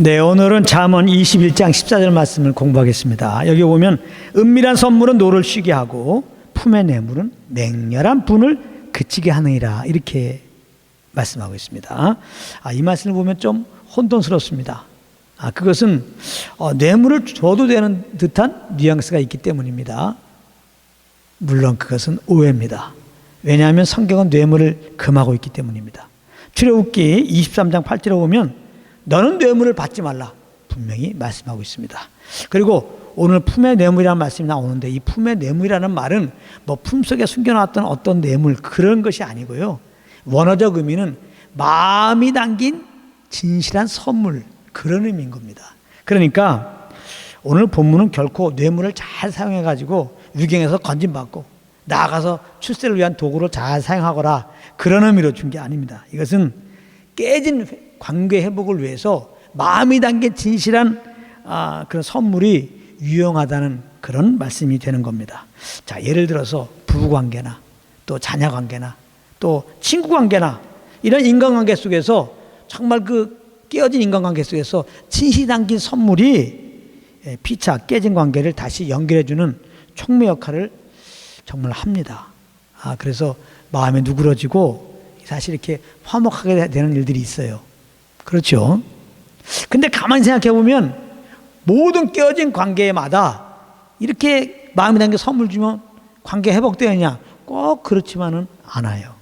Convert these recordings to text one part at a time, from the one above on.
네, 오늘은 잠언 21장 14절 말씀을 공부하겠습니다. 여기 보면 은밀한 선물은 노를 쉬게 하고 품의 뇌물은 맹렬한 분을 그치게 하느니라 이렇게 말씀하고 있습니다. 아, 이 말씀을 보면 좀 혼돈스럽습니다. 아, 그것은 어, 뇌물을 줘도 되는 듯한 뉘앙스가 있기 때문입니다. 물론 그것은 오해입니다. 왜냐하면 성경은 뇌물을 금하고 있기 때문입니다. 출애굽기 23장 8절에 보면 너는 뇌물을 받지 말라 분명히 말씀하고 있습니다. 그리고 오늘 품의 뇌물이라는 말씀이 나오는데 이 품의 뇌물이라는 말은 뭐 품속에 숨겨놨던 어떤 뇌물 그런 것이 아니고요. 원어적 의미는 마음이 담긴 진실한 선물 그런 의미인 겁니다. 그러니까 오늘 본문은 결코 뇌물을 잘 사용해 가지고 유경에서 건진받고 나아가서 출세를 위한 도구로 잘 사용하거라 그런 의미로 준 게 아닙니다. 이것은 깨진 관계 회복을 위해서 마음이 담긴 진실한 아, 그런 선물이 유용하다는 그런 말씀이 되는 겁니다. 자, 예를 들어서 부부 관계나 또 자녀 관계나 또 친구 관계나 이런 인간관계 속에서 정말 그 깨어진 인간관계 속에서 진실이 담긴 선물이 예, 피차 깨진 관계를 다시 연결해주는 촉매 역할을 정말 합니다. 아, 그래서 마음이 누그러지고 사실 이렇게 화목하게 되는 일들이 있어요. 그렇죠? 근데 가만히 생각해 보면 모든 깨어진 관계마다 이렇게 마음이 담겨 선물 주면 관계 회복되느냐? 꼭 그렇지만은 않아요.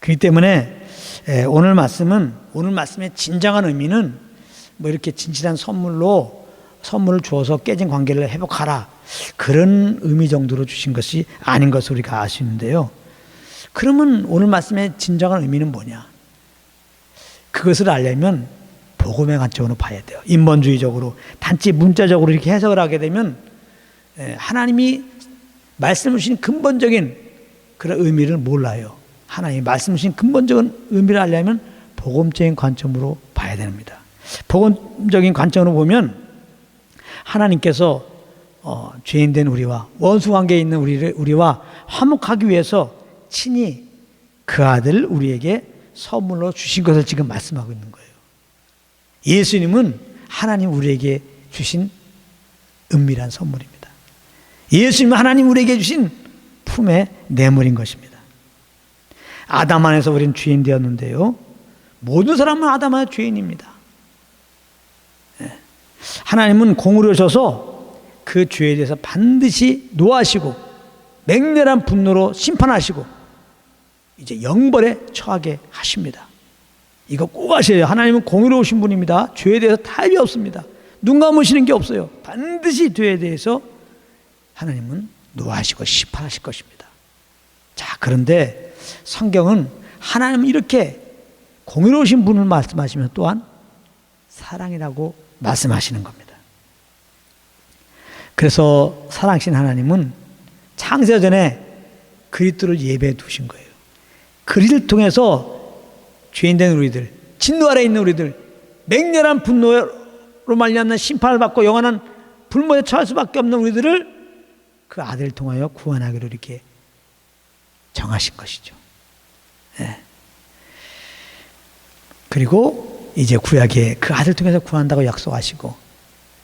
그렇기 때문에 에, 오늘 말씀은 오늘 말씀의 진정한 의미는 뭐 이렇게 진실한 선물로 선물을 주어서 깨진 관계를 회복하라 그런 의미 정도로 주신 것이 아닌 것을 우리가 아시는데요. 그러면 오늘 말씀의 진정한 의미는 뭐냐? 그것을 알려면 복음의 관점으로 봐야 돼요. 인본주의적으로 단지 문자적으로 이렇게 해석을 하게 되면 에, 하나님이 말씀을 주신 근본적인 그런 의미를 몰라요. 하나님이 말씀 주신 근본적인 의미를 알려면 복음적인 관점으로 봐야 됩니다. 복음적인 관점으로 보면 하나님께서 어, 죄인된 우리와 원수 관계에 있는 우리를, 우리와 화목하기 위해서 친히 그 아들 우리에게 선물로 주신 것을 지금 말씀하고 있는 거예요. 예수님은 하나님 우리에게 주신 은밀한 선물입니다. 예수님은 하나님 우리에게 주신 품의 뇌물인 것입니다. 아담 안에서 우리는 죄인 되었는데요. 모든 사람은 아담 안에 죄인입니다. 예. 하나님은 공을 오셔서 그 죄에 대해서 반드시 노하시고 맹렬한 분노로 심판하시고 이제 영벌에 처하게 하십니다. 이거 꼭 아셔야 하나님은 공의로우신 분입니다. 죄에 대해서 타협이 없습니다. 눈 감으시는 게 없어요. 반드시 죄에 대해서 하나님은 노하시고 심판하실 것입니다. 자, 그런데 성경은 하나님은 이렇게 공의로우신 분을 말씀하시면 또한 사랑이라고 말씀하시는 겁니다. 그래서 사랑하신 하나님은 창세전에 그리스도를 예배해 두신 거예요. 그리스도를 통해서 죄인된 우리들, 진노 아래 있는 우리들, 맹렬한 분노로 말미암는 심판을 받고 영원한 불모에 처할 수밖에 없는 우리들을 그 아들을 통하여 구원하기로 이렇게 정하신 것이죠. 예. 그리고 이제 구약에 그 아들 통해서 구한다고 약속하시고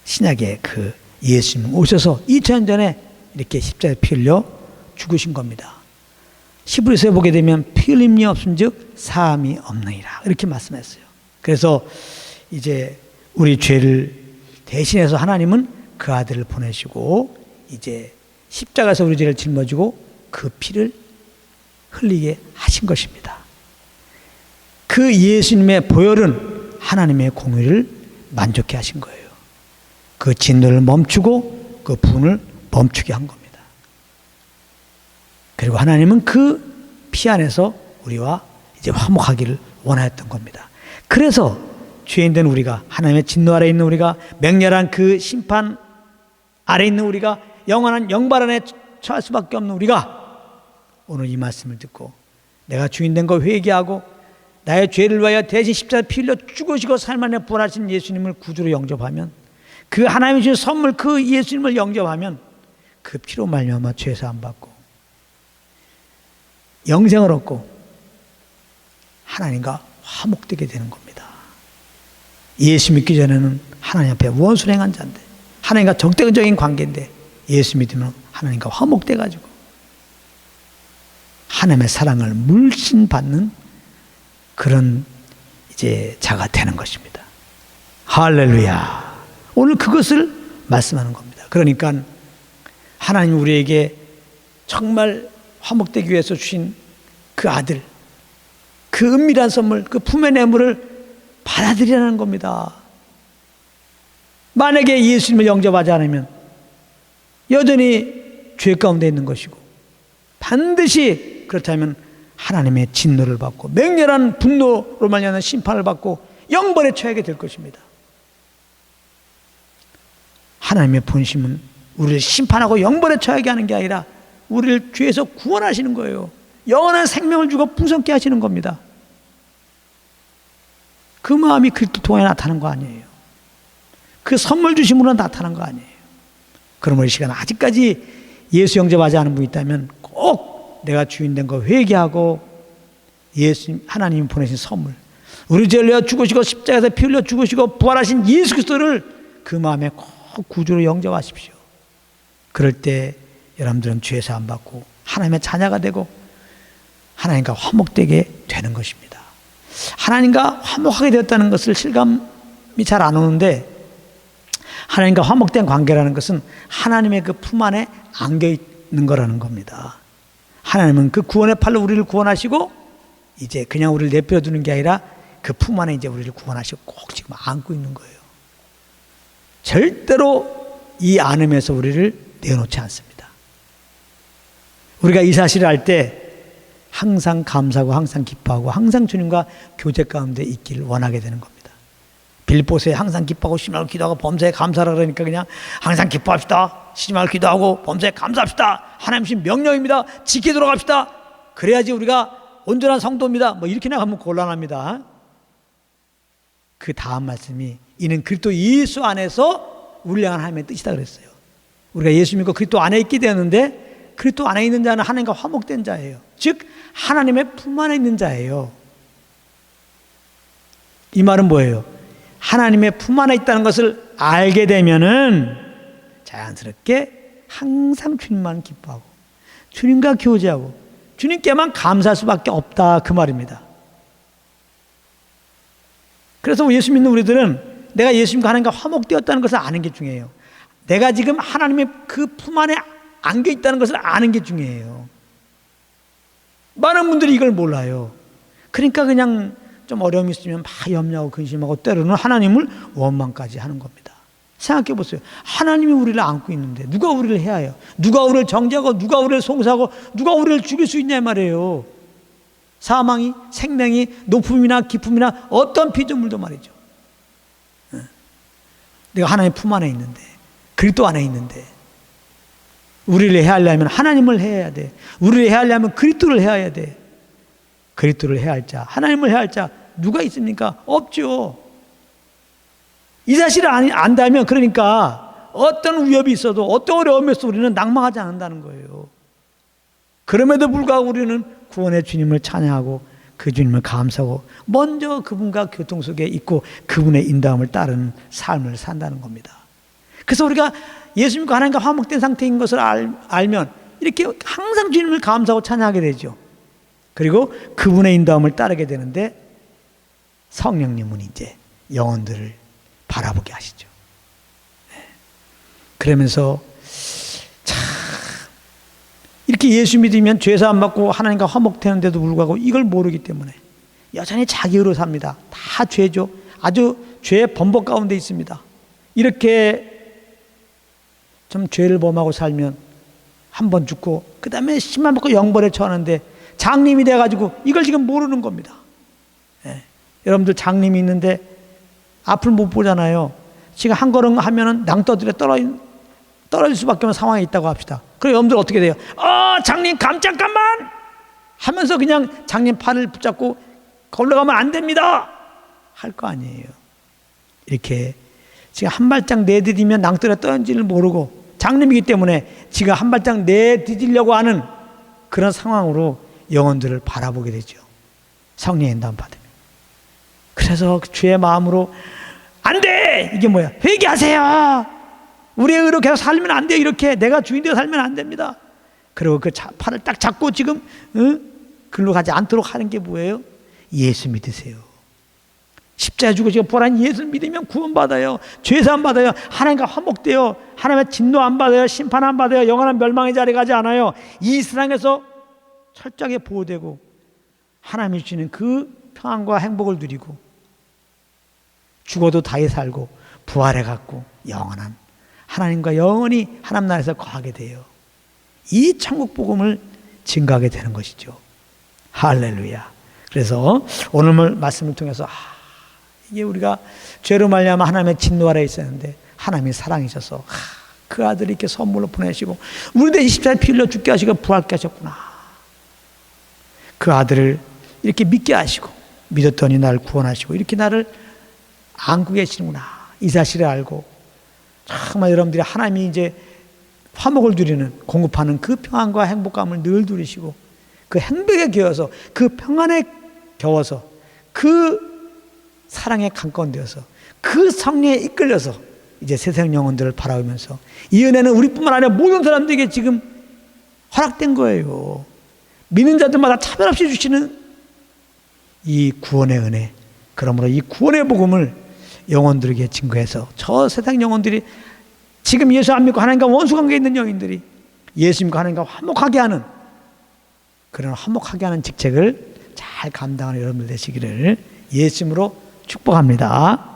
신약에 그 예수님 오셔서 2000년 전에 이렇게 십자가에 피 흘려 죽으신 겁니다. 히브리서에 보게 되면 피 흘림이 없음즉 사함이 없느니라 이렇게 말씀했어요. 그래서 이제 우리 죄를 대신해서 하나님은 그 아들을 보내시고 이제 십자가에서 우리 죄를 짊어지고 그 피를 흘리게 하신 것입니다. 그 예수님의 보혈은 하나님의 공의를 만족해 하신 거예요. 그 진노를 멈추고 그 분을 멈추게 한 겁니다. 그리고 하나님은 그 피 안에서 우리와 이제 화목하기를 원하였던 겁니다. 그래서 죄인된 우리가 하나님의 진노 아래 있는 우리가 맹렬한 그 심판 아래 있는 우리가 영원한 영발 안에 처할 수밖에 없는 우리가 오늘 이 말씀을 듣고 내가 주인된 거 회개하고 나의 죄를 위하여 대신 십자가 피 흘려 죽으시고 삶 안에 부활하신 예수님을 구주로 영접하면 그 하나님이 선물 그 예수님을 영접하면 그 피로 말미암아 죄 사함 받고 영생을 얻고 하나님과 화목되게 되는 겁니다. 예수 믿기 전에는 하나님 앞에 원수를 행한 자인데 하나님과 적대적인 관계인데 예수 믿으면 하나님과 화목돼 가지고 하나님의 사랑을 물씬 받는 그런 이제 자가 되는 것입니다. 할렐루야. 오늘 그것을 말씀하는 겁니다. 그러니까 하나님 우리에게 정말 화목되기 위해서 주신 그 아들, 그 은밀한 선물, 그 품의 뇌물을 받아들이라는 겁니다. 만약에 예수님을 영접하지 않으면 여전히 죄 가운데 있는 것이고 반드시 그렇다면 하나님의 진노를 받고 맹렬한 분노로 말미암은 심판을 받고 영벌에 처하게 될 것입니다. 하나님의 본심은 우리를 심판하고 영벌에 처하게 하는 게 아니라 우리를 죄에서 구원하시는 거예요. 영원한 생명을 주고 풍성케 하시는 겁니다. 그 마음이 그리스도 통해 나타난 거 아니에요. 그 선물 주심으로 나타난 거 아니에요. 그러므로 이 시간 아직까지 예수 영접하지 않은 분 있다면 꼭 내가 주인 된 거 회개하고 예수 하나님 보내신 선물 우리 죄를 내어 죽으시고 십자가에서 피 흘려 죽으시고 부활하신 예수 그리스도를 그 마음에 꼭 구주로 영접하십시오. 그럴 때 여러분들은 죄 사함 받고 하나님의 자녀가 되고 하나님과 화목되게 되는 것입니다. 하나님과 화목하게 되었다는 것을 실감이 잘 안 오는데 하나님과 화목된 관계라는 것은 하나님의 그 품 안에 안겨 있는 거라는 겁니다. 하나님은 그 구원의 팔로 우리를 구원하시고 이제 그냥 우리를 내버려 두는 게 아니라 그 품 안에 이제 우리를 구원하시고 꼭 지금 안고 있는 거예요. 절대로 이 안음에서 우리를 내놓지 않습니다. 우리가 이 사실을 알 때 항상 감사하고 항상 기뻐하고 항상 주님과 교제 가운데 있기를 원하게 되는 겁니다. 빌보스에 항상 기뻐하고 심하고 기도하고 범사에 감사하라 그러니까 그냥 항상 기뻐합시다. 심하고 기도하고 범사에 감사합시다. 하나님신 명령입니다. 지키도록 합시다. 그래야지 우리가 온전한 성도입니다. 뭐 이렇게 나가면 곤란합니다. 그 다음 말씀이 이는 그리스도 예수 안에서 우리를 향한 하나님의 뜻이다 그랬어요. 우리가 예수 믿고 그리스도 안에 있게 되었는데 그리스도 안에 있는 자는 하나님과 화목된 자예요. 즉 하나님의 품 안에 있는 자예요. 이 말은 뭐예요? 하나님의 품 안에 있다는 것을 알게 되면은 자연스럽게 항상 주님만 기뻐하고 주님과 교제하고 주님께만 감사할 수밖에 없다 그 말입니다. 그래서 예수 믿는 우리들은 내가 예수님과 하나님과 화목되었다는 것을 아는 게 중요해요. 내가 지금 하나님의 그 품 안에 안겨 있다는 것을 아는 게 중요해요. 많은 분들이 이걸 몰라요. 그러니까 그냥 좀 어려움이 있으면 막 염려하고 근심하고 때로는 하나님을 원망까지 하는 겁니다. 생각해 보세요. 하나님이 우리를 안고 있는데 누가 우리를 해야 해요? 누가 우리를 정죄하고 누가 우리를 송사하고 누가 우리를 죽일 수 있냐 말이에요. 사망이 생명이 높음이나 기쁨이나 어떤 피조물도 말이죠. 어. 내가 하나님 품 안에 있는데 그리스도 안에 있는데 우리를 해야 하려면 하나님을 해야 돼. 우리를 해야 하려면 그리스도를 해야 돼. 그리스도를 해야 할 자, 하나님을 해야 할자 누가 있습니까? 없죠. 이 사실을 안다면 그러니까 어떤 위협이 있어도 어떤 있어도 우리는 낭망하지 않는다는 거예요. 그럼에도 불구하고 우리는 구원의 주님을 찬양하고 그 주님을 감사하고 먼저 그분과 교통 속에 있고 그분의 인도함을 따르는 삶을 산다는 겁니다. 그래서 우리가 예수님과 하나님과 화목된 상태인 것을 알, 알면 이렇게 항상 주님을 감사하고 찬양하게 되죠. 그리고 그분의 인도함을 따르게 되는데 성령님은 이제 영혼들을 바라보게 하시죠. 네. 그러면서 참 이렇게 예수 믿으면 죄사 안 받고 하나님과 화목되는데도 불구하고 이걸 모르기 때문에 여전히 자기로 삽니다. 다 죄죠. 아주 죄의 범벅 가운데 있습니다. 이렇게 좀 죄를 범하고 살면 한 번 죽고 그 다음에 심만 받고 영벌에 처하는데 장님이 돼가지고 이걸 지금 모르는 겁니다. 예. 여러분들 장님이 있는데 앞을 못 보잖아요. 지금 한 걸음 하면은 낭떠들에 떨어진, 떨어질 수밖에 없는 상황에 있다고 합시다. 그럼 여러분들 어떻게 돼요? 어, 장님 깜짝깐만! 하면서 그냥 장님 팔을 붙잡고 올라가면 안 됩니다! 할 거 아니에요. 이렇게 지금 한 발짝 내디디면 낭떠에 떨어진지를 모르고 장님이기 때문에 지가 한 발짝 내디디려고 하는 그런 상황으로 영혼들을 바라보게 되죠. 성령의 인도함 받으면. 그래서 그 주의 마음으로 안 돼! 이게 뭐야? 회개하세요! 우리의 의로 계속 살면 안 돼요. 이렇게 내가 주인 되어 살면 안 됩니다. 그리고 그 자- 팔을 딱 잡고 지금 응? 글로 가지 않도록 하는 게 뭐예요? 예수 믿으세요. 십자가 주고 지금 보란 예수 믿으면 구원받아요. 죄사함 받아요. 하나님과 화목돼요. 하나님의 진노 안 받아요. 심판 안 받아요. 영원한 멸망의 자리에 가지 않아요. 이 세상에서 철저하게 보호되고 하나님이 주시는 그 평안과 행복을 누리고 죽어도 다히 살고 부활해 갖고 영원한 하나님과 영원히 하나님 나라에서 거하게 돼요. 이 천국 복음을 증거하게 되는 것이죠. 할렐루야. 그래서 오늘 말씀을 통해서 아, 이게 우리가 죄로 말미암아 하나님의 진노 아래 있었는데 하나님이 사랑이셔서 아, 그 아들이 이렇게 선물로 보내시고 우리 대신 십자가에 피 흘려 죽게 하시고 부활케 하셨구나. 그 아들을 이렇게 믿게 하시고 믿었더니 나를 구원하시고 이렇게 나를 안고 계시는구나. 이 사실을 알고 정말 여러분들이 하나님이 이제 화목을 누리는 공급하는 그 평안과 행복감을 늘 누리시고 그 행복에 겨워서 그 평안에 겨워서 그 사랑에 강건되어서 그 성령에 이끌려서 이제 세상 영혼들을 바라보면서 이 은혜는 우리뿐만 아니라 모든 사람들에게 지금 허락된 거예요. 믿는 자들마다 차별 없이 주시는 이 구원의 은혜. 그러므로 이 구원의 복음을 영혼들에게 증거해서 저 세상 영혼들이 지금 예수 안 믿고 하나님과 원수 관계에 있는 영인들이 예수 믿고 하나님과 화목하게 하는 그런 화목하게 하는 직책을 잘 감당하는 여러분들 되시기를 예수님으로 축복합니다.